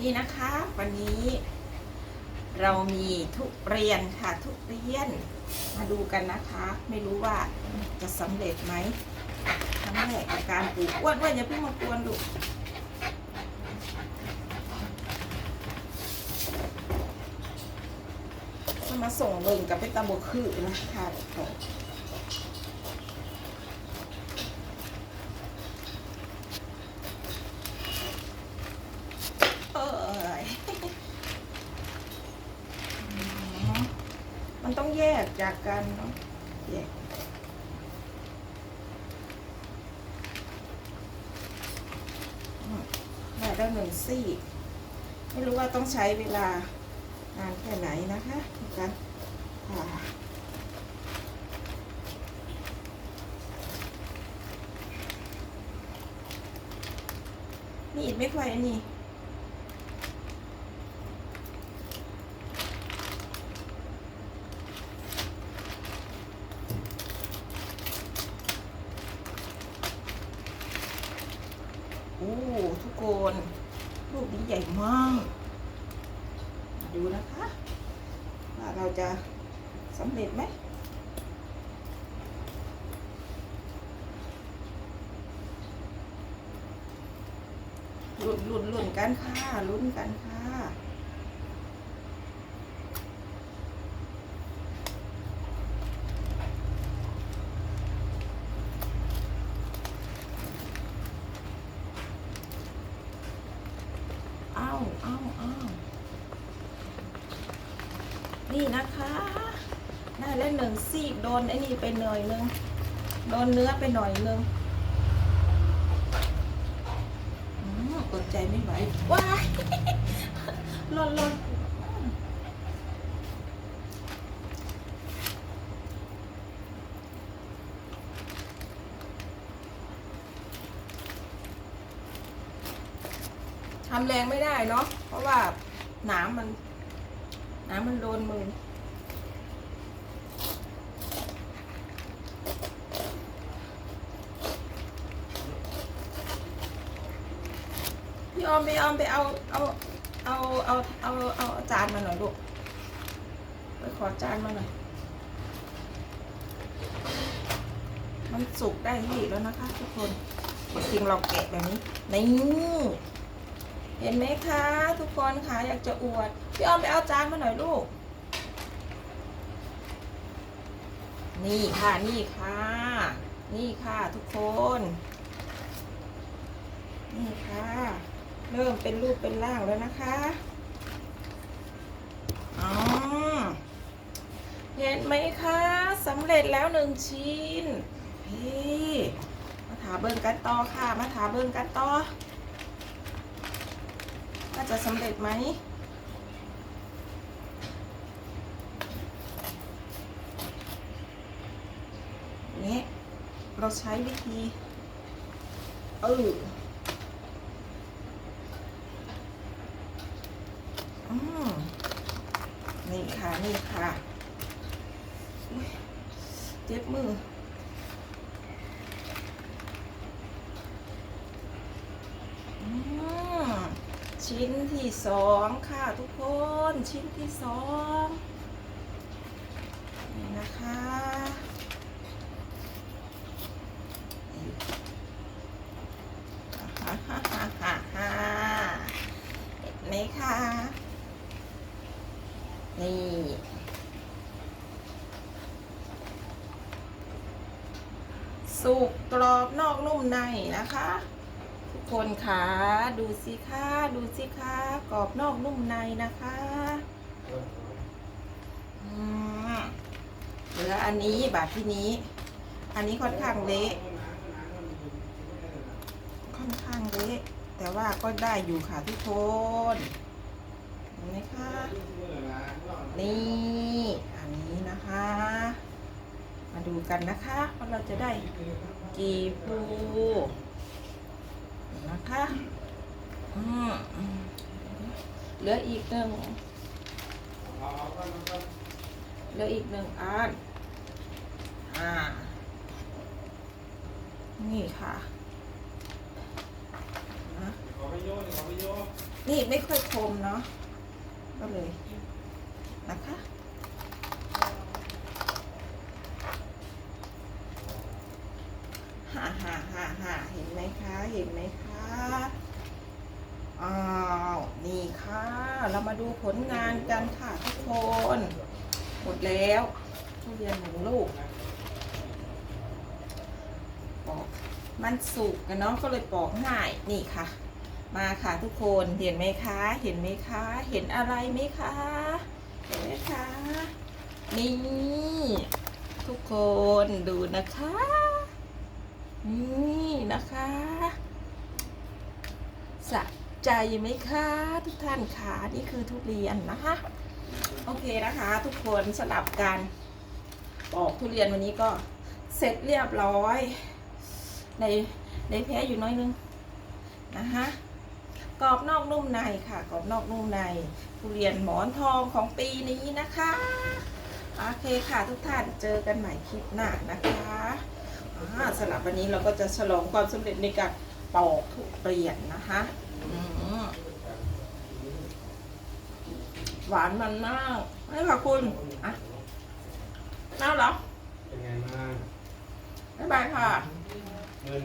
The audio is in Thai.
นี่นะคะวันนี้เรามีทุเรียนค่ะทุเรียนมาดูกันนะคะ ไม่รู้ว่าจะสำเร็จไหมครั้งแรกการปลูกอ้วนอ้วนอย่าเพิ่งมากวนดูจะมาส่งเบิ่งกับไปตะบกคือนะคะทุกคนเอยอืม มันต้องแยกจากกันเนาะแยกได้ได้หนึ่งซี่ ไม่รู้ว่าต้องใช้เวลานานแค่ไหนนะคะในการผ่ามีดไม่ค่อยอันนี้ โอ้ทุกคนลูกนี้ใหญ่มากดูนะคะว่าเราจะสำเร็จไหมลุ้นลุ้นลุ้นกันค่ะลุ้นกันค่ะเอ้าเอ้าเอ้า นี่นะคะ ได้แล้วหนึ่งซีกโดนไอ้นี่ไปหน่อยนึง โดนเนื้อไปหน่อยนึงอืมอดใจไม่ไหว ว้ายหล่นหล่นทำแรงไม่ได้เนาะ เพราะว่าหนามมัน นามมันโดนมือพี่ออมพี่ออมไปเอาเอาเอาเอาเอาเอาจานมาหน่อยลูกไปขอจานมาหน่อยมันสุกได้ที่แล้วนะคะทุกคนจริงเราแกะแบบนี้นี่เห็นไหมคะ ทุกคนคะอยากจะอวด พี่ออมไปเอาจานมาหน่อยลูก นี่ค่ะนี่ค่ะ นี่ค่ะทุกคน นี่ค่ะ เริ่มเป็นรูปเป็นร่างแล้วนะคะอ๋อเห็นไหมคะสำเร็จแล้วหนึ่งชิ้นเฮ้มาถาเบิ่งกันต่อค่ะ มาถาเบิ่งกันต่อว่าจะสำเร็จไหม นี่เราใช้วิธีเอออืมนี่ค่ะ นี่ค่ะเจ็บมืออืมชิ้นที่สองค่ะทุกคนชิ้นที่สองนี่นะคะ ฮ่าฮ่าฮ่าฮ่าฮ่าเห็นไหมคะนี่สุกกรอบนอกนุ่มในนะคะ ทุกคนคะดูสิคะดูสิคะกรอบนอกนุ่มในนะคะอืมเหลืออันนี้บาทที่นี้ อันนี้ค่อนข้างเละค่อนข้างเละแต่ว่า ก็ได้อยู่ค่ะทุกคนเห็นไหมคะนี่อันนี้นะคะ มาดูกันนะคะว่าเราจะได้กี่ภูนะคะอืมเหลืออีกหนึ่งเหลืออีกหนึ่งอันอ่านี่ค่ะ นี่ไม่ค่อยคมเนาะก็เลยนะคะฮ่าฮ่าฮ่าฮ่าเห็นไหมคะ เห็นไหมคะอ้าวนี่ค่ะ เรามาดูผลงานกันค่ะทุกคนหมดแล้วทุเรียนหนึ่งลูกปอกมันสุกกันเนาะก็เลยปอกง่ายนี่ค่ะ มาค่ะทุกคนเห็นไหมคะ เห็นไหมคะ เห็นอะไรไหมคะเห็นไหมคะนี่ ทุกคนดูนะคะ นี่นะคะสะใจไหมคะ ทุกท่านคะนี่คือทุเรียนนะคะ โอเคนะคะ ทุกคนสลับกันปอกทุเรียนวันนี้ก็เสร็จเรียบร้อยในในแพ้อยู่น้อยนึงนะคะ กรอบนอกนุ่มในค่ะกรอบนอกนุ่มในทุเรียนหมอนทองของปีนี้นะคะโอเคค่ะทุกท่านเจอกันใหม่คลิปหน้านะคะอ่าสำหรับวันนี้เราก็จะฉลองความสำเร็จในการปอกทุเรียนนะคะอืมหวานมันมากนี่ค่ะคุณอะน่าเหรอเป็นไงบ้างบ๊ายบายค่ะเงิน